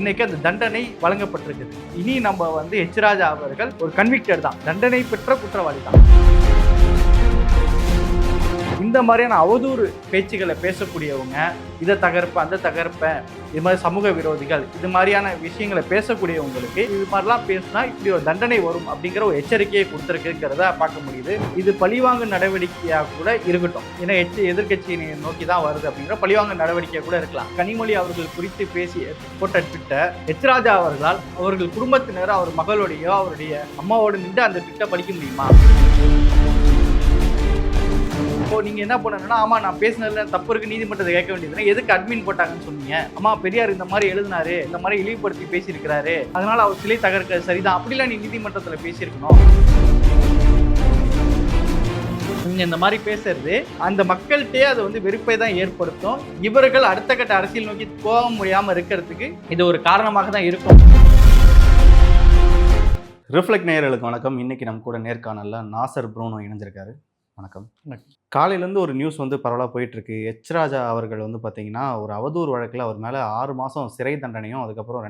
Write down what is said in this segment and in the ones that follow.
இன்னைக்கு அந்த தண்டனை வழங்கப்பட்டிருக்குது. இனி நம்ம வந்து எச். ராஜா அவர்கள் ஒரு கன்விக்டர் தான். தண்டனை பெற்ற குற்றவாளி தான். இந்த மாதிரியான அவதூறு பேச்சுகளை பேசக்கூடியவங்க இதை தகர்ப்பேன் அந்த தகர்ப்பேன் இது மாதிரி சமூக விரோதிகள் இது மாதிரியான விஷயங்களை பேசக்கூடியவங்களுக்கு இது மாதிரிலாம் பேசினா இப்படி ஒரு தண்டனை வரும் அப்படிங்கிற ஒரு எச்சரிக்கையை கொடுத்துருக்குங்கிறத பார்க்க முடியுது. இது பழிவாங்கு நடவடிக்கையாக கூட இருக்கட்டும். ஏன்னா எச்ச எதிர்கட்சியை நோக்கி தான் வருது அப்படிங்கிற பழிவாங்கு நடவடிக்கையாக கூட இருக்கலாம். கனிமொழி அவர்கள் குறித்து பேசி போட்ட ட்விட்டர் எச்ராஜா அவர்களால் அவர்கள் குடும்பத்தினர் அவர் மகளோடையோ அவருடைய அம்மாவோடு நின்று அந்த ட்விட்டை படிக்க முடியுமா? இப்போ நீங்க என்ன பண்ணணும்னா ஆமா நான் பேசினதுல தப்பு இருக்கு நீதிமன்றத்தை கேட்க வேண்டியதுன்னா எதுக்கு அட்மின் போட்டாங்கன்னு சொன்னீங்க? அம்மா பெரியார் இந்த மாதிரி எழுதினாரு இந்த மாதிரி இழிவுபடுத்தி பேசியிருக்கிறாரு. அதனால அவர் சிலை தகர்க்க சரிதான். அப்படிலாம் நீ நீதிமன்றத்துல பேசியிருக்கணும். நீங்க இந்த மாதிரி பேசுறது அந்த மக்கள்கிட்டயே அது வந்து வெறுப்பை தான் ஏற்படுத்தும். இவர்கள் அடுத்த கட்ட அரசியல் நோக்கி போக முடியாம இருக்கிறதுக்கு இது ஒரு காரணமாக தான் இருக்கும். ரிஃப்ளெக்ட் நேயர்களுக்கு வணக்கம். இன்னைக்கு நம்ம கூட நேர்காணல்ல நாசர் ப்ரூனோ இணைஞ்சிருக்காரு. வணக்கம். காலையிலேருந்து ஒரு நியூஸ் வந்து பரவலாக போயிட்டு இருக்கு எச் ராஜா அவர்கள் வந்து பார்த்தீங்கன்னா ஒரு அவதூறு வழக்கில் அவர் மேலே ஆறு மாதம் சிறை தண்டனையும் அதுக்கப்புறம்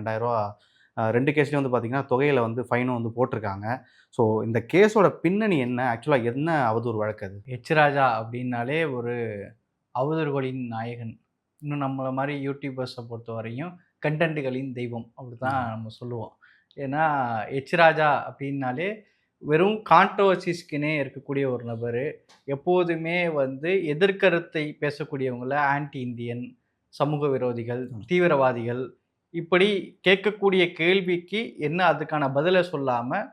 அஹ், ரெண்டு கேஸ்லையும் வந்து பார்த்தீங்கன்னா தொகையில் வந்து ஃபைனும் வந்து போட்டிருக்காங்க. ஸோ இந்த கேஸோட பின்னணி என்ன? ஆக்சுவலாக என்ன அவதூறு வழக்கு அது? எச் ராஜா அப்படின்னாலே ஒரு அவதூறுகளின் நாயகன். இன்னும் நம்மளை மாதிரி யூடியூபர்ஸை பொறுத்த வரையும் கண்டென்ட்டுகளின் தெய்வம் அப்படி தான் நம்ம சொல்லுவோம். ஏன்னா எச் ராஜா அப்படின்னாலே வெறும் கான்ட்ரவர்சிஸ்க்குனே இருக்கக்கூடிய ஒரு நபர் எப்போதுமே வந்து எதிர்கருத்தை பேசக்கூடியவங்கள ஆன்டி இந்தியன் சமூக விரோதிகள் தீவிரவாதிகள் இப்படி கேட்கக்கூடிய கேள்விக்கு என்ன அதுக்கான பதிலை சொல்லாமல்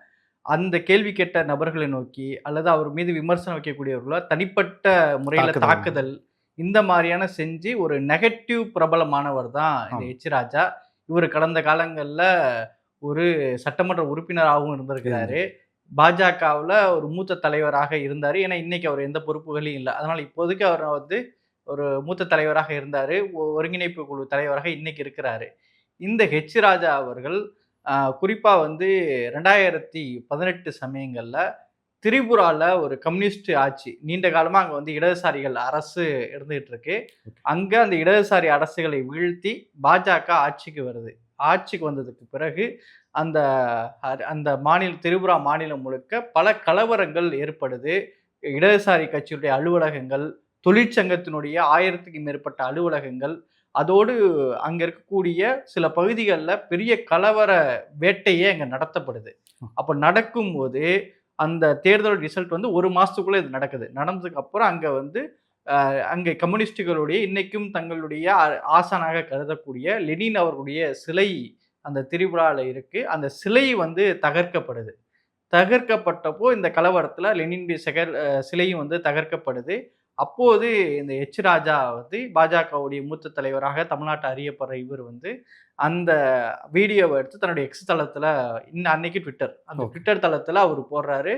அந்த கேள்வி கேட்ட நபர்களை நோக்கி அல்லது அவர் மீது விமர்சனம் வைக்கக்கூடியவர்களோ தனிப்பட்ட முறையில் தாக்குதல். இந்த மாதிரியான செஞ்சு ஒரு நெகட்டிவ் பிரபலமானவர் தான் இந்த. எச் ராஜா இவர் கடந்த காலங்களில் ஒரு சட்டமன்ற உறுப்பினராகவும் இருந்திருக்கிறாரு பாஜகவில் ஒரு மூத்த தலைவராக இருந்தார். ஏன்னா இன்னைக்கு அவர் எந்த பொறுப்புகளையும் இல்லை. அதனால் இப்போதைக்கு அவர் வந்து ஒரு மூத்த தலைவராக இருந்தார். ஒருங்கிணைப்பு குழு தலைவராக இன்னைக்கு இருக்கிறாரு. இந்த ஹெச் ராஜா அவர்கள் குறிப்பாக வந்து ரெண்டாயிரத்தி பதினெட்டு சமயங்களில் திரிபுராவில் ஒரு கம்யூனிஸ்ட் ஆட்சி நீண்ட காலமாக அங்கே வந்து இடதுசாரிகள் அரசு இருந்துகிட்டு இருக்கு. அங்கே அந்த இடதுசாரி அரசுகளை வீழ்த்தி பாஜக ஆட்சிக்கு வருது. ஆட்சிக்கு வந்ததுக்கு பிறகு அந்த அந்த மாநில திரிபுரா மாநிலம் முழுக்க பல கலவரங்கள் ஏற்படுது. இடதுசாரி கட்சியுடைய அலுவலகங்கள் தொழிற்சங்கத்தினுடைய ஆயிரத்துக்கு மேற்பட்ட அலுவலகங்கள் அதோடு அங்க இருக்கக்கூடிய சில பகுதிகளில் பெரிய கலவர வேட்டையே அங்க நடத்தப்படுது. அப்போ நடக்கும்போது அந்த தேர்தல் ரிசல்ட் வந்து ஒரு மாசத்துக்குள்ள இது நடக்குது. நடந்ததுக்கு அப்புறம் அங்க வந்து அங்கே கம்யூனிஸ்டுகளுடைய இன்னைக்கும் தங்களுடைய ஆசானாக கருதக்கூடிய லெனின் அவர்களுடைய சிலை அந்த திரிபுராவில் இருக்கு. அந்த சிலை வந்து தகர்க்கப்படுது. தகர்க்கப்பட்டப்போ இந்த கலவரத்தில் லெனினுடைய செகல் அஹ், சிலையும் வந்து தகர்க்கப்படுது. அப்போது இந்த எச் ராஜா வந்து பாஜகவுடைய மூத்த தலைவராக தமிழ்நாட்டு அறியப்படுற இவர் வந்து அந்த வீடியோவை எடுத்து தன்னுடைய எக்ஸ் தளத்தில் இன்னும் அன்னைக்கு ட்விட்டர் அந்த. ட்விட்டர் தளத்தில் அவர் போடுறாரு.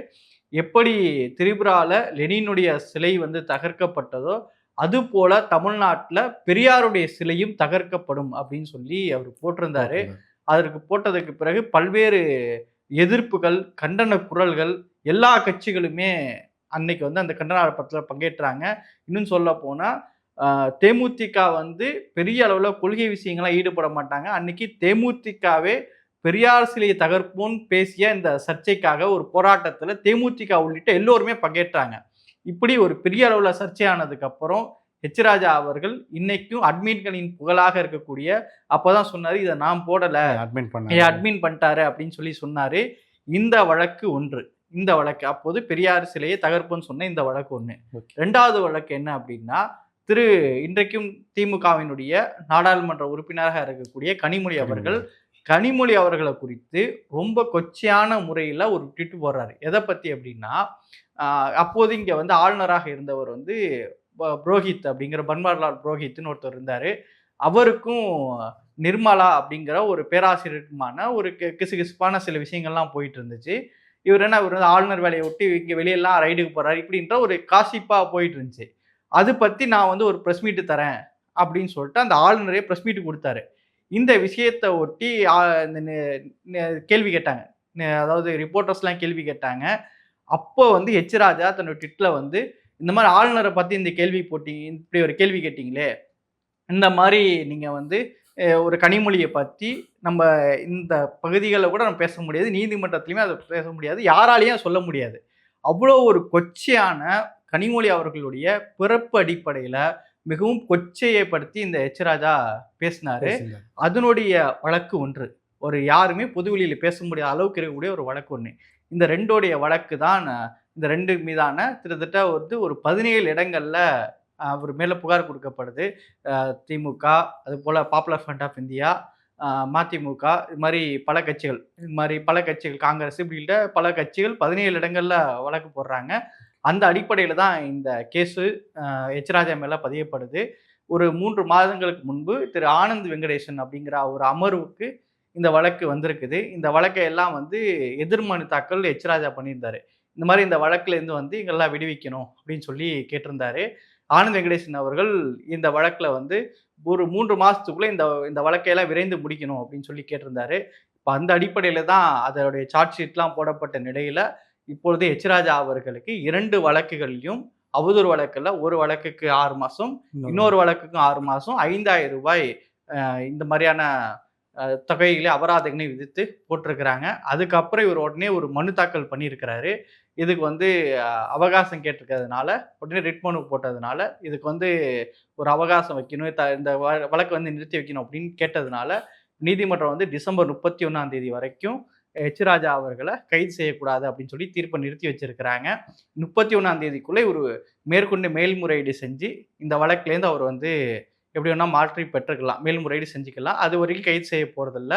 எப்படி திரிபுராவில் லெனினுடைய சிலை வந்து தகர்க்கப்பட்டதோ அது போல தமிழ்நாட்டில் பெரியாருடைய சிலையும் தகர்க்கப்படும் அப்படின்னு சொல்லி அவர் போட்டிருந்தாரு. அதற்கு போட்டதுக்கு பிறகு பல்வேறு எதிர்ப்புகள் கண்டன குரல்கள் எல்லா கட்சிகளுமே அன்னைக்கு வந்து அந்த கண்டன ஆர்ப்பாட்டத்தில் பங்கேற்றாங்க. இன்னும் சொல்ல போனால் தேமுதிக வந்து பெரிய அளவில் கொள்கை விஷயங்கள்லாம் ஈடுபட மாட்டாங்க. அன்னைக்கு தேமுதிகவே பெரியார் சிலையை தகர்ப்போன்னு பேசிய இந்த சர்ச்சைக்காக ஒரு போராட்டத்தில் தேமுதிக உள்ளிட்ட எல்லோருமே பங்கேற்றாங்க. இப்படி ஒரு பெரிய அளவில் சர்ச்சையானதுக்கப்புறம் ஹெச் ராஜா அவர்கள் இன்னைக்கும் அட்மின்களின் புகழாக இருக்கக்கூடிய அப்போதான் சொன்னாரு இதை நான் போடல. அட்மிட் ஏ பண்ண அட்மின் பண்ணிட்டாரு அப்படின்னு சொல்லி சொன்னாரு. இந்த வழக்கு ஒன்று. இந்த வழக்கு. அப்போது பெரியார் சிலையை தகர்ப்புன்னு சொன்ன இந்த வழக்கு ஒன்று. ரெண்டாவது வழக்கு என்ன அப்படின்னா திரு இன்றைக்கும் திமுகவினுடைய நாடாளுமன்ற உறுப்பினராக இருக்கக்கூடிய கனிமொழி அவர்கள் கனிமொழி அவர்களை குறித்து ரொம்ப கொச்சையான முறையில் ஒரு ட்விட் போடுறாரு. எதை பற்றி அப்படின்னா அப்போது இங்கே வந்து ஆளுநராக இருந்தவர் வந்து புரோஹித் அப்படிங்கிற பன்வாரிலால் புரோஹித்னு ஒருத்தர் இருந்தார். அவருக்கும் நிர்மலா அப்படிங்கிற ஒரு பேராசிரியருக்குமான ஒரு கிசுகிசுப்பான சில விஷயங்கள்லாம் போயிட்டு இருந்துச்சு இவர் என்ன இவர் வந்து ஆளுநர் வேலையை ஒட்டி இங்கே வெளியெல்லாம் ரைடுக்கு போகிறாரு இப்படின்ற ஒரு காசிப்பாக போயிட்டு இருந்துச்சு அது பற்றி நான் வந்து ஒரு ப்ரெஸ் மீட்டு தரேன் அப்படின்னு சொல்லிட்டு அந்த ஆளுநரே ப்ரெஸ் மீட்டு கொடுத்தாரு. இந்த விஷயத்தை ஒட்டி இந்த கேள்வி கேட்டாங்க. அதாவது ரிப்போர்ட்டர்ஸ்லாம் கேள்வி கேட்டாங்க. அப்போ வந்து ஹெச் ராஜா தன்னோட ட்விட்டில் வந்து இந்த மாதிரி ஆளுநரை பற்றி இந்த கேள்வி போட்டீங்க இப்படி ஒரு கேள்வி கேட்டீங்களே இந்த மாதிரி நீங்கள் வந்து ஒரு கனிமொழியை பற்றி நம்ம இந்த பகுதிகளில் கூட நம்ம பேச முடியாது நீதிமன்றத்திலையுமே அதை பேச முடியாது யாராலையும் சொல்ல முடியாது. அவ்வளோ ஒரு கொச்சையான கனிமொழி அவர்களுடைய பிறப்பு அடிப்படையில் மிகவும் கொச்சையைப்படுத்தி இந்த எச் ராஜா பேசினாரு. அதனுடைய வழக்கு ஒன்று. ஒரு யாருமே பொதுவெளியில் பேச முடியாத அளவுக்கு இருக்கக்கூடிய ஒரு வழக்கு ஒன்று இந்த ரெண்டோடைய வழக்கு தான் இந்த ரெண்டு மீதான கிட்டத்தட்ட வந்து ஒரு பதினேழு இடங்களில் அவர் மேலே புகார் கொடுக்கப்படுது. திமுக அதுபோல் popular front of India MDMK இது மாதிரி பல கட்சிகள். இது மாதிரி பல கட்சிகள் காங்கிரஸ் இப்படின்ற பல கட்சிகள் பதினேழு இடங்களில் வழக்கு போடுறாங்க. அந்த அடிப்படையில் தான் இந்த கேஸு எச் ராஜா மேலே பதியப்படுது. ஒரு மூன்று மாதங்களுக்கு முன்பு திரு ஆனந்த் வெங்கடேசன் அப்படிங்கிற ஒரு அமர்வுக்கு இந்த வழக்கு வந்திருக்குது. இந்த வழக்கை எல்லாம் வந்து எதிர்மனு தாக்கல் எச் ராஜா பண்ணியிருந்தாரு. இந்த மாதிரி இந்த வழக்குல இருந்து வந்து எங்கெல்லாம் விடுவிக்கணும் அப்படின்னு சொல்லி கேட்டிருந்தாரு. ஆனந்த் வெங்கடேசன் அவர்கள் இந்த வழக்குல வந்து ஒரு மூன்று மாசத்துக்குள்ள இந்த இந்த வழக்கையெல்லாம் விரைந்து முடிக்கணும் அப்படின்னு சொல்லி கேட்டிருந்தாரு. இப்போ அந்த அடிப்படையில தான் அதோடைய சார்ஜ் ஷீட்லாம் போடப்பட்ட நிலையில இப்பொழுது எச் ராஜா அவர்களுக்கு இரண்டு வழக்குகள்லையும் அவதூறு வழக்குல ஒரு வழக்குக்கு ஆறு மாசம் இன்னொரு வழக்குக்கும் ஆறு மாதம் ஐந்தாயிரம் ரூபாய் இந்த மாதிரியான தொகைகளை அபராதங்களை விதித்து போட்டிருக்கிறாங்க. அதுக்கப்புறம் இவர் உடனே ஒரு மனு தாக்கல் பண்ணியிருக்கிறாரு. இதுக்கு வந்து அவகாசம் கேட்டிருக்கிறதுனால உடனே ரிட் மனு போட்டதுனால இதுக்கு வந்து ஒரு அவகாசம் வைக்கணும் த- இந்த வழக்கு வந்து நிறுத்தி வைக்கணும் அப்படின்னு கேட்டதுனால நீதிமன்றம் வந்து டிசம்பர் முப்பத்தி ஒன்றாம் தேதி வரைக்கும் ஹெச் ராஜா அவர்களை கைது செய்யக்கூடாது அப்படின்னு சொல்லி தீர்ப்பை நிறுத்தி வச்சிருக்கிறாங்க. முப்பத்தி ஒன்றாம் தேதிக்குள்ளே ஒரு மேற்கொண்டு மேல்முறையீடு செஞ்சு இந்த வழக்குலேருந்து அவர் வந்து எப்படி வேணால் மாற்றி பெற்றுக்கலாம் மேல்முறையீடு செஞ்சுக்கலாம். அது வரைக்கும் கைது செய்ய போகிறதில்ல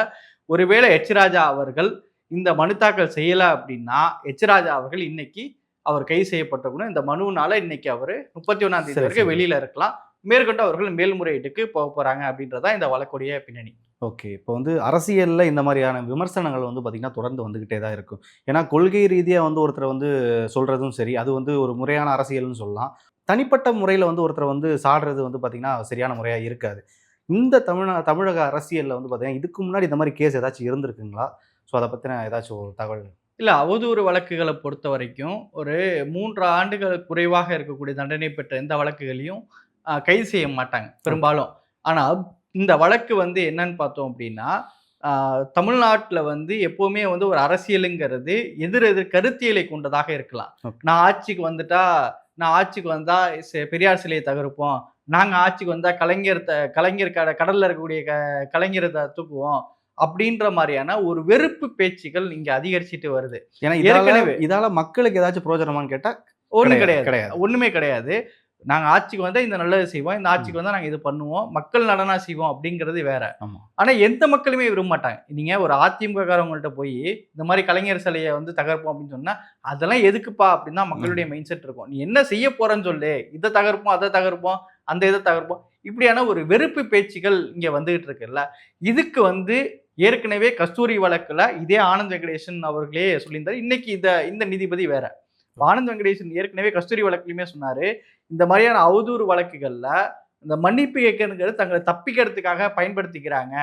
ஒருவேளை ஹெச் ராஜா அவர்கள் இந்த மனு தாக்கல் செய்யலை அப்படின்னா எச் ராஜா அவர்கள் இன்னைக்கு அவர் கைது செய்யப்பட்டிருக்கணும் இந்த மனுவினால இன்னைக்கு அவர் முப்பத்தி ஒன்றாம் தேதி வரைக்கும். வெளியில இருக்கலாம். மேற்கொண்டு அவர்கள் மேல்முறையீட்டுக்கு போக போறாங்க அப்படின்றதா இந்த வழக்குடைய பின்னணி. ஓகே. இப்போ வந்து அரசியலில் இந்த மாதிரியான விமர்சனங்கள் வந்து பார்த்திங்கன்னா தொடர்ந்து வந்துக்கிட்டே தான் இருக்கும் ஏன்னா கொள்கை ரீதியாக வந்து ஒருத்தர் வந்து சொல்கிறதும் சரி அது வந்து ஒரு முறையான அரசியல்னு சொல்லலாம். தனிப்பட்ட முறையில் வந்து ஒருத்தர் வந்து சாடுறது வந்து பார்த்திங்கன்னா சரியான முறையாக இருக்காது. இந்த தமிழ தமிழக அரசியலில் வந்து பார்த்திங்கன்னா இதுக்கு முன்னாடி இந்த மாதிரி கேஸ் ஏதாச்சும் இருந்திருக்குங்களா? ஸோ அதை பற்றின ஏதாச்சும் ஒரு தகவல்? இல்ல அவதூறு வழக்குகளை பொறுத்த வரைக்கும் ஒரு மூன்று ஆண்டுகள் குறைவாக இருக்கக்கூடிய தண்டனை பெற்ற எந்த வழக்குகளையும் கைது செய்ய மாட்டாங்க பெரும்பாலும். ஆனா இந்த வழக்கு வந்து என்னன்னு பார்த்தோம் அப்படின்னா தமிழ்நாட்டில் வந்து எப்போவுமே வந்து ஒரு அரசியலுங்கிறது எதிர் எதிர் கருத்தியலை கொண்டதாக இருக்கலாம். நான் ஆட்சிக்கு வந்துட்டா நான் ஆட்சிக்கு வந்தா செ- பெரியார் சிலையை தகர்ப்போம். நாங்க ஆட்சிக்கு வந்தா கலைஞர் த- கலைஞர் கட கடல்ல இருக்கக்கூடிய க கலைஞரை தூக்குவோம். அப்படின்ற மாதிரியான ஒரு வெறுப்பு பேச்சுகள் இங்க அதிகரிச்சுட்டு வருது. ஏன்னா ஏற்கனவே. இதால மக்களுக்கு ஏதாச்சும் பிரயோஜனமான்னு கேட்டால் ஒண்ணும் கிடையாது, கிடையாது. ஒண்ணுமே கிடையாது. நாங்க ஆட்சிக்கு வந்தா இந்த நல்லது செய்வோம் இந்த ஆட்சிக்கு வந்தா நாங்க இது பண்ணுவோம் மக்கள் நடனா செய்வோம் அப்படிங்கிறது வேற. ஆனா எந்த மக்களுமே விரும்ப மாட்டாங்க. நீங்க ஒரு அதிமுக காரவங்கள்ட்ட போய் இந்த மாதிரி கலைஞர் சிலையை வந்து தகர்ப்போம் அப்படின்னு சொன்னா அதெல்லாம் எதுக்குப்பா? அப்படின்னு தான் மக்களுடைய மைண்ட் செட் இருக்கும். நீ என்ன செய்ய போறேன்னு சொல்லு. இதை தகர்ப்போம் அதை தகர்ப்போம் அந்த இதை தகர்ப்போம். இப்படியான ஒரு வெறுப்பு பேச்சுகள் இங்க வந்துகிட்டு இருக்குல்ல. இதுக்கு வந்து ஏற்கனவே கஸ்தூரி வழக்குல இதே ஆனந்த் வெங்கடேசன் அவர்களே சொல்லியிருந்தாரு. இன்னைக்கு இந்த இந்த நீதிபதி வேற. ஆனந்த் வெங்கடேசன் ஏற்கனவே கஸ்தூரி வழக்குலையுமே சொன்னாரு. இந்த மாதிரியான அவதூறு வழக்குகள்ல இந்த மன்னிப்பு கேட்கணுங்கிறது தங்களை தப்பிக்கிறதுக்காக பயன்படுத்திக்கிறாங்க.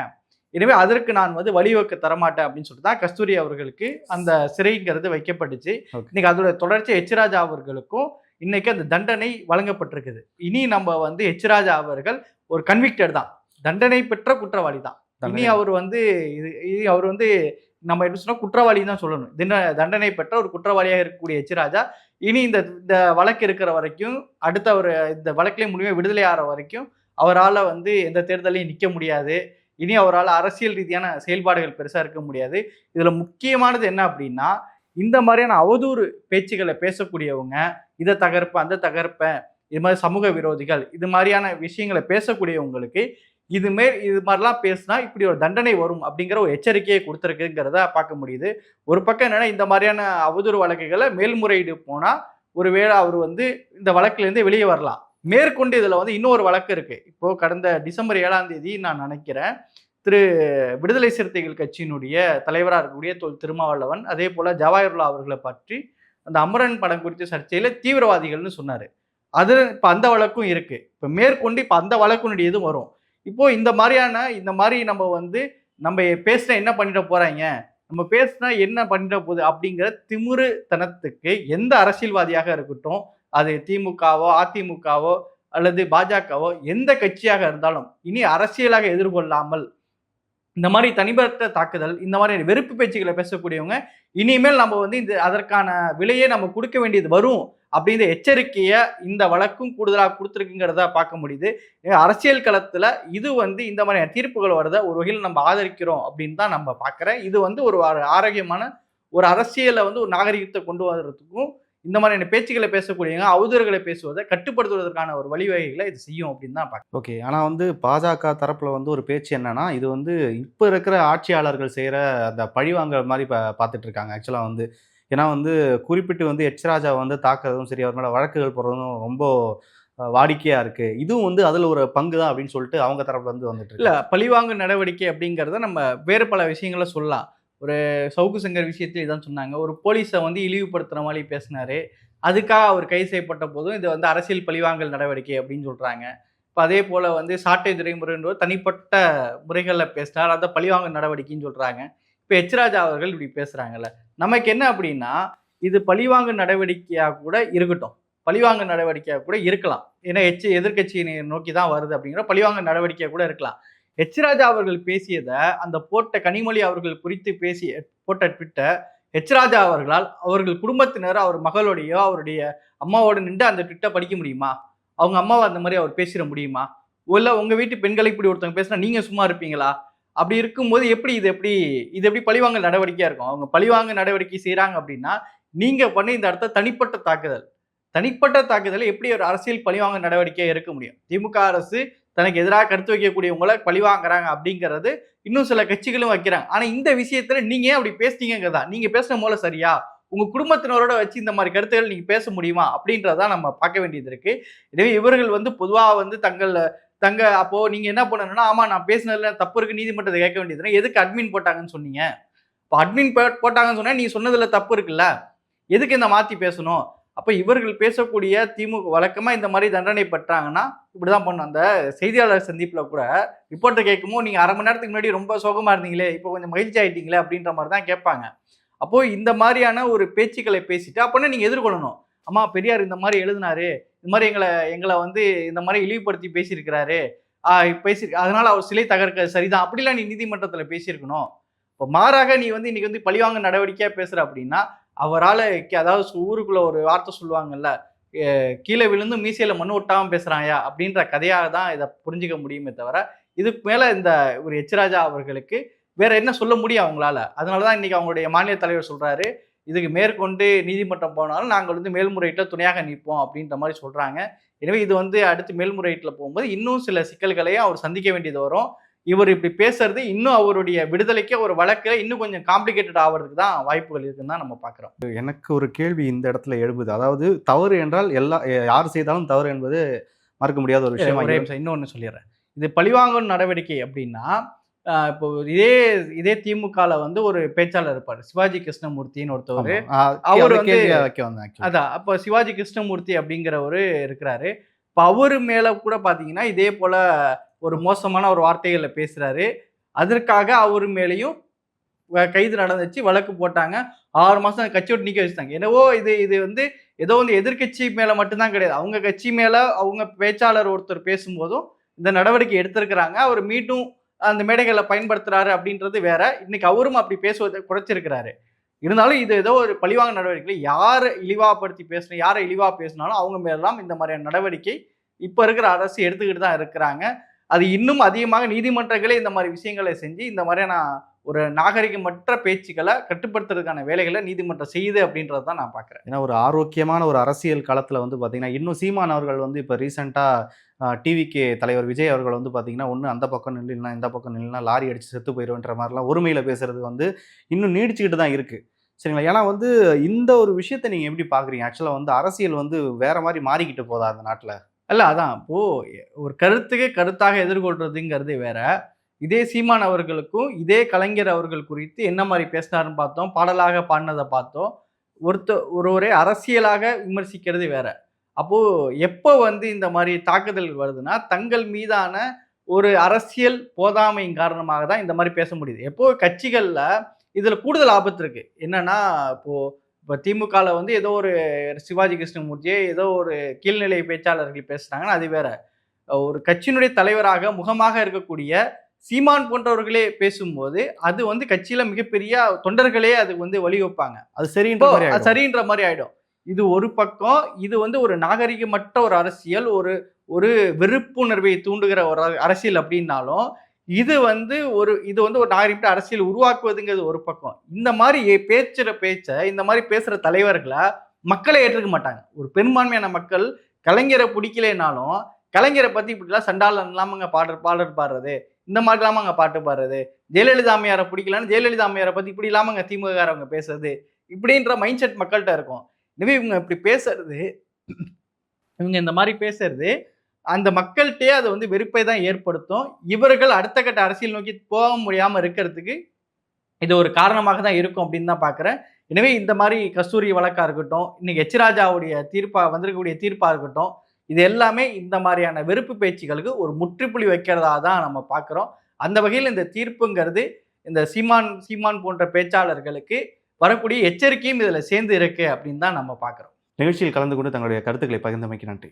எனவே அதற்கு நான் வந்து வழிவகுக்க தரமாட்டேன் அப்படின்னு சொல்லிட்டு தான் கஸ்தூரி அவர்களுக்கு அந்த சிறைங்கிறது வைக்கப்பட்டுச்சு. இன்னைக்கு அதோட தொடர்ச்சி எச் ராஜா அவர்களுக்கும் இன்னைக்கு அந்த தண்டனை வழங்கப்பட்டிருக்குது. இனி நம்ம வந்து எச் ராஜா அவர்கள் ஒரு கன்விக்டட் தான். தண்டனை பெற்ற குற்றவாளி தான். இனி அவர் வந்து இது இனி அவர் வந்து நம்ம எப்படி சொன்னா குற்றவாளி தான் சொல்லணும். தின- தண்டனை பெற்ற ஒரு குற்றவாளியாக இருக்கக்கூடிய எச் ராஜா இனி இந்த இந்த வழக்கு இருக்கிற வரைக்கும் அடுத்த ஒரு இந்த வழக்கிலே முழுமையாக விடுதலை ஆகிற வரைக்கும் அவரால் வந்து எந்த தேர்தலையும் நிற்க முடியாது. இனி அவரால் அரசியல் ரீதியான செயல்பாடுகள் பெருசாக இருக்க முடியாது. இதில் முக்கியமானது என்ன அப்படின்னா இந்த மாதிரியான அவதூறு பேச்சுகளை பேசக்கூடியவங்க இதை தகர்ப்பேன் அந்த தகர்ப்பேன் இது மாதிரி சமூக விரோதிகள் இது மாதிரியான விஷயங்களை பேசக்கூடியவங்களுக்கு இது மே இது மாதிரிலாம் பேசினா இப்படி ஒரு தண்டனை வரும் அப்படிங்கிற ஒரு எச்சரிக்கையை கொடுத்துருக்குங்கிறத பார்க்க முடியுது. ஒரு பக்கம் என்னென்னா இந்த மாதிரியான அவதூறு வழக்குகளை மேல்முறையீடு போனால் ஒருவேளை அவர் வந்து இந்த வழக்குலேருந்து வெளியே வரலாம். மேற்கொண்டு இதில் வந்து இன்னொரு வழக்கு இருக்குது இப்போது கடந்த டிசம்பர் ஏழாம் தேதி நான் நினைக்கிறேன் திரு விடுதலை சிறுத்தைகள் கட்சியினுடைய தலைவராக இருக்கக்கூடிய தொல் திருமாவளவன் அதே போல் ஜவாஹர்லா அவர்களை பற்றி அந்த அமரன் படம் குறித்த சர்ச்சையில் தீவிரவாதிகள்னு சொன்னார். அது இப்போ அந்த வழக்கும் இருக்குது இப்போ மேற்கொண்டு இப்போ அந்த வழக்குனுடைய இதுவும் வரும். இப்போ இந்த மாதிரியான இந்த மாதிரி நம்ம வந்து நம்ம பேசினா என்ன பண்ணிட போறாங்க? நம்ம பேசினா என்ன பண்ணிட போகுது? அப்படிங்கிற திமுரு தனத்துக்கு எந்த அரசியல்வாதியாக இருக்கட்டும் அது திமுகவோ அதிமுகவோ அல்லது பாஜகவோ எந்த கட்சியாக இருந்தாலும் இனி அரசியலாக எதிர்கொள்ளாமல் இந்த மாதிரி தனிப்பட்ட தாக்குதல் இந்த மாதிரி வெறுப்பு பேச்சுக்களை பேசக்கூடியவங்க இனிமேல் நம்ம வந்து இந்த அதற்கான விலையை நம்ம கொடுக்க வேண்டியது வரும். அப்படிங்கிற எச்சரிக்கையை இந்த வழக்கும் கூடுதலாக கொடுத்துருக்குங்கிறத பார்க்க முடியுது. அரசியல் களத்தில் இது வந்து இந்த மாதிரியான தீர்ப்புகள் வரத ஒரு வகையில் நம்ம ஆதரிக்கிறோம் அப்படின்னு தான் நம்ம பார்க்குறேன். இது வந்து ஒரு ஆரோக்கியமான ஒரு அரசியலை வந்து ஒரு நாகரிகத்தை கொண்டு வர்றதுக்கும் இந்த மாதிரியான பேச்சுக்களை பேசக்கூடியவங்க அவதூறுகளை பேசுவதை கட்டுப்படுத்துவதற்கான ஒரு வழிவகைகளை இது செய்யும் அப்படின்னு தான் பார்க்க ஓகே. ஆனால் வந்து பாஜக தரப்பில் வந்து ஒரு பேச்சு என்னன்னா இது வந்து இப்போ இருக்கிற ஆட்சியாளர்கள் செய்கிற அந்த பழிவாங்கல் மாதிரி பா பார்த்துட்டு இருக்காங்க. ஆக்சுவலாக வந்து ஏன்னா வந்து குறிப்பிட்டு வந்து எச் ராஜா வந்து தாக்குறதும் சரி அவர் மேலே வழக்குகள் போடுறதும் ரொம்ப வாடிக்கையாக இருக்குது இதுவும் வந்து அதில் ஒரு பங்கு தான் அப்படின்னு சொல்லிட்டு அவங்க தரப்புல இருந்து வந்துட்டு இல்லை பழிவாங்கு நடவடிக்கை அப்படிங்கிறத நம்ம வேறு பல விஷயங்களை சொல்லலாம். ஒரு சவுக்கு சங்கர் விஷயத்தில் இதான் சொன்னாங்க. ஒரு போலீஸை வந்து இழிவுபடுத்துற மாதிரி பேசினாரு. அதுக்காக அவர் கைது செய்யப்பட்ட போதும் இது வந்து அரசியல் பழிவாங்கல் நடவடிக்கை அப்படின்னு சொல்கிறாங்க இப்போ அதே போல் வந்து சாட்டை துறைமுறைன்ற தனிப்பட்ட முறைகளில் பேசினார். அதை பழிவாங்கல் நடவடிக்கைன்னு சொல்கிறாங்க இப்போ எச்ராஜா அவர்கள் இப்படி பேசுகிறாங்கல்ல நமக்கு என்ன அப்படின்னா இது பழிவாங்கு நடவடிக்கையாக கூட இருக்கட்டும். பழிவாங்கு நடவடிக்கையாக கூட இருக்கலாம். ஏன்னா எச் எதிர்கட்சியினை நோக்கி தான் வருது அப்படிங்கிற பழிவாங்கு நடவடிக்கையாக கூட இருக்கலாம். எச் அவர்கள் பேசியதை அந்த போட்ட கனிமொழி அவர்கள் குறித்து பேசி போட்ட ட்விட்டை எச்ராஜா அவர்களால் அவர்கள் குடும்பத்தினர் அவர் மகளோடையோ அவருடைய அம்மாவோட நின்று அந்த ட்விட்டை படிக்க முடியுமா? அவங்க அம்மாவை அந்த மாதிரி அவர் பேசிட முடியுமா? இல்லை உங்கள் வீட்டு பெண்களை இப்படி ஒருத்தவங்க பேசினா நீங்கள் சும்மா இருப்பீங்களா? அப்படி இருக்கும்போது எப்படி இது எப்படி இது எப்படி பழிவாங்க நடவடிக்கையாக இருக்கும்? அவங்க பழிவாங்க நடவடிக்கை செய்கிறாங்க அப்படின்னா நீங்கள் பண்ணி இந்த இடத்த தனிப்பட்ட தாக்குதல். தனிப்பட்ட தாக்குதல் எப்படி ஒரு அரசியல் பழிவாங்க நடவடிக்கையாக இருக்க முடியும்? திமுக அரசு தனக்கு எதிராக கருத்து வைக்கக்கூடியவங்கள பழிவாங்குறாங்க அப்படிங்கிறது இன்னும் சில கட்சிகளும் வைக்கிறாங்க. ஆனால் இந்த விஷயத்தில் நீங்கள் ஏன் அப்படி பேசுனீங்கிறதா நீங்கள் பேசின மூலம் சரியா? உங்கள் குடும்பத்தினரோட வச்சு இந்த மாதிரி கருத்துக்கள் நீங்கள் பேச முடியுமா? அப்படின்றதான் நம்ம பார்க்க வேண்டியது இருக்குது எனவே இவர்கள் வந்து பொதுவாக வந்து தங்கள் தங்க அப்போ நீங்க என்ன பண்ணணும்னா ஆமா நான் பேசினதுல தப்பு இருக்கு நீதிமன்றத்தை கேட்க வேண்டியது எதுக்கு அட்மின் போட்டாங்கன்னு சொன்னீங்க? இப்போ அட்மின் போட்டாங்கன்னு சொன்னா நீ சொன்னதுல தப்பு இருக்குல்ல? எதுக்கு இந்த மாத்தி பேசணும்? அப்போ இவர்கள் பேசக்கூடிய திமுக வழக்கமாக இந்த மாதிரி தண்டனை பெற்றாங்கன்னா இப்படிதான் பண்ணும். அந்த செய்தியாளர் சந்திப்பில் கூட ரிப்போர்ட்டர் கேட்கும்போது நீங்கள் அரை மணி நேரத்துக்கு முன்னாடி ரொம்ப சோகமாக இருந்தீங்களே இப்போ கொஞ்சம் மகிழ்ச்சி ஆகிட்டீங்களே அப்படின்ற மாதிரி தான் கேட்பாங்க. அப்போது இந்த மாதிரியான ஒரு பேச்சுக்களை பேசிட்டு அப்போனா நீங்கள் எதிர்கொள்ளணும்? அம்மா பெரியார் இந்த மாதிரி எழுதினாரு. இந்த மாதிரி எங்களை எங்களை வந்து இந்த மாதிரி இழிவுபடுத்தி பேசியிருக்கிறாரு. ஆஹ் அதனால அவர் சிலை தகர்க்க சரிதான். அப்படிலாம் நீ நீதிமன்றத்தில் பேசியிருக்கணும். இப்போ மாறாக நீ வந்து இன்னைக்கு வந்து பழிவாங்க நடவடிக்கையாக பேசுகிற அப்படின்னா அவரால் அதாவது சு- ஊருக்குள்ள ஒரு வார்த்தை சொல்லுவாங்கல்ல கீழே விழுந்து மீசையில் மண் ஒட்டாமல் பேசுகிறாயா அப்படின்ற கதையாக தான் இதை புரிஞ்சிக்க முடியுமே தவிர இதுக்கு மேலே இந்த ஒரு எச்ராஜா அவர்களுக்கு வேற என்ன சொல்ல முடியும் அவங்களால? அதனாலதான் இன்னைக்கு அவங்களுடைய மாநில தலைவர் சொல்கிறாரு இதுக்கு மேற்கொண்டு நீதிமன்றம் போனாலும் நாங்கள் வந்து மேல்முறையீட்டில் துணையாக நிற்போம் அப்படின்ற மாதிரி சொல்றாங்க. எனவே இது வந்து அடுத்து மேல்முறையீட்டில் போகும்போது இன்னும் சில சிக்கல்களையும் அவர் சந்திக்க வேண்டியது வரும். இவர் இப்படி பேசுறது இன்னும் அவருடைய விடுதலைக்கு ஒரு வழக்கில் இன்னும் கொஞ்சம் காம்ப்ளிகேட்டட் ஆகிறதுக்கு தான் வாய்ப்புகள் இருக்குன்னு தான் நம்ம பார்க்குறோம். எனக்கு ஒரு கேள்வி இந்த இடத்துல எழுப்புது அதாவது தவறு என்றால் எல்லா யார் செய்தாலும் தவறு என்பது மறக்க முடியாத ஒரு விஷயமா இன்னொன்று சொல்லிடுறேன். இது பழிவாங்கும் நடவடிக்கை அப்படின்னா இப்போ இதே இதே திமுகல வந்து ஒரு பேச்சாளர் இருப்பார். சிவாஜி கிருஷ்ணமூர்த்தின்னு ஒருத்தவர். அவர் வந்து-. அதான் அப்போ சிவாஜி கிருஷ்ணமூர்த்தி அப்படிங்கிறவரு இருக்கிறாரு. இப்போ அவரு மேல கூட பாத்தீங்கன்னா இதே போல ஒரு மோசமான ஒரு வார்த்தைகளை பேசுறாரு. அதற்காக அவர் மேலேயும் கைது நடந்துச்சு வழக்கு போட்டாங்க. ஆறு மாசம் கட்சி விட்டு நிக்க வச்சுட்டாங்க. என்னவோ இது இது வந்து ஏதோ வந்து எதிர்க்கட்சி மேல மட்டும்தான் கிடையாது. அவங்க கட்சி மேல அவங்க பேச்சாளர் ஒருத்தர் பேசும்போதும் இந்த நடவடிக்கை எடுத்திருக்கிறாங்க. அவர் மீண்டும் அந்த மேடைகளை பயன்படுத்துறாரு அப்படின்றது வேற. இன்னைக்கு அவரும் அப்படி பேசுவதை குறைச்சிருக்கிறாரு. இருந்தாலும் இது ஏதோ ஒரு பழிவாங்க நடவடிக்கை யாரை இழிவாப்படுத்தி பேசணும் யாரை இழிவா பேசினாலும் அவங்க மேலாம் இந்த மாதிரியான நடவடிக்கை இப்போ இருக்கிற அரசு எடுத்துக்கிட்டு தான் இருக்கிறாங்க. அது இன்னும் அதிகமாக நீதிமன்றங்களே இந்த மாதிரி விஷயங்களை செஞ்சு இந்த மாதிரியான ஒரு நாகரிகமற்ற பேச்சுக்களை கட்டுப்படுத்துறதுக்கான வேலைகளை நீதிமன்றம் செய்யுது அப்படின்றத தான் நான் பார்க்குறேன். ஏன்னா ஒரு ஆரோக்கியமான ஒரு அரசியல் களத்தில் வந்து பார்த்தீங்கன்னா இன்னும் சீமான் அவர்கள் வந்து இப்போ ரீசெண்டாக டிவிகே தலைவர் விஜய் அவர்கள் வந்து பார்த்தீங்கன்னா ஒன்று அந்த பக்கம் நில்லு இந்த பக்கம் நில்லுனா லாரி அடித்து செத்து போயிடுவேன்ற மாதிரிலாம் ஒருமையில் பேசுறது வந்து இன்னும் நீடிச்சுக்கிட்டு தான் இருக்குது சரிங்களா? ஏன்னா வந்து இந்த ஒரு விஷயத்தை நீங்கள் எப்படி பார்க்குறீங்க? ஆக்சுவலாக வந்து அரசியல் வந்து வேறு மாதிரி மாறிக்கிட்டு போதா அந்த நாட்டில்? அல்ல அதான். இப்போது ஒரு கருத்துக்கே கருத்தாக எதிர்கொள்கிறதுங்கிறது வேற. இதே சீமான் அவர்களுக்கும் இதே கலைஞர் அவர்கள் குறித்து என்ன மாதிரி பேசினாருன்னு பார்த்தோம். பாடலாக பாடினதை பார்த்தோம். ஒருத்த ஒருவரே அரசியலாக விமர்சிக்கிறது வேற. அப்போ எப்போ வந்து இந்த மாதிரி தாக்குதல் வருதுன்னா தங்கள் மீதான ஒரு அரசியல் போதாமையின் காரணமாக தான் இந்த மாதிரி பேச முடியுது. எப்போ கட்சிகள்ல இதுல கூடுதல் ஆபத்து இருக்கு. என்னன்னா இப்போ இப்போ திமுகவில் வந்து ஏதோ ஒரு சிவாஜி கிருஷ்ணமூர்த்தியே ஏதோ ஒரு கீழ்நிலை பேச்சாளர்கள் பேசுனாங்கன்னா அது வேற. ஒரு கட்சியினுடைய தலைவராக முகமாக இருக்கக்கூடிய சீமான் போன்றவர்களே பேசும்போது அது வந்து கட்சியில மிகப்பெரிய தொண்டர்களே அது வந்து வழிவகுப்பாங்க. அது சரின்ற இப்போ மாதிரி அது ஆயிடும். சரின்ற மாதிரி ஆயிடும். இது ஒரு பக்கம் இது வந்து ஒரு நாகரிகமற்ற ஒரு அரசியல் ஒரு ஒரு வெறுப்புணர்வை தூண்டுகிற ஒரு அரசியல் அப்படின்னாலும் இது வந்து ஒரு இது வந்து ஒரு நாகரிகமற்ற அரசியல் உருவாக்குவதுங்கிறது ஒரு பக்கம். இந்த மாதிரி ஏ- பேச்சுற பேச்சை இந்த மாதிரி பேசுகிற தலைவர்களை மக்களை ஏற்றுக்க மாட்டாங்க. ஒரு பெரும்பான்மையான மக்கள் கலைஞரை பிடிக்கலைனாலும் கலைஞரை பற்றி இப்படிலாம் சண்டாளம் இல்லாமங்க பாடல் பாடல் பாடுறது இந்த மாதிரி அங்கே பாட்டு பாடுறது ஜெயலலிதா அம்மையாரை பிடிக்கலன்னு ஜெயலலிதா அம்மையாரை பற்றி இப்படி அங்கே திமுககாரவங்க பேசுறது இப்படின்ற மைண்ட் செட் மக்கள்கிட்ட இருக்கும். எனவே இவங்க இப்படி பேசுறது இவங்க இந்த மாதிரி பேசுறது அந்த மக்கள்கிட்டயே அது வந்து வெறுப்பை தான் ஏற்படுத்தும். இவர்கள் அடுத்த கட்ட அரசியல் நோக்கி போக முடியாம இருக்கிறதுக்கு இது ஒரு காரணமாக தான் இருக்கும் அப்படின்னு தான் பார்க்குறேன் எனவே இந்த மாதிரி கஸ்தூரி வழக்கா இருக்கட்டும் இன்னைக்கு எச்ராஜாவுடைய தீர்ப்பாக தீர்ப்பா வந்திருக்கக்கூடிய தீர்ப்பா இருக்கட்டும் இது எல்லாமே இந்த மாதிரியான வெறுப்பு பேச்சுகளுக்கு ஒரு முற்றுப்புள்ளி வைக்கிறதா தான் நம்ம பார்க்குறோம் அந்த வகையில் இந்த தீர்ப்புங்கிறது இந்த சீமான் சீமான் போன்ற பேச்சாளர்களுக்கு வரக்கூடிய எச்சரிக்கையும் இதில் சேர்ந்து இருக்கு அப்படின்னு தான் நம்ம பார்க்குறோம். நிகழ்ச்சியில் கலந்து கொண்டு தங்களுடைய கருத்துக்களை பகிர்ந்தமைக்கு நன்றி.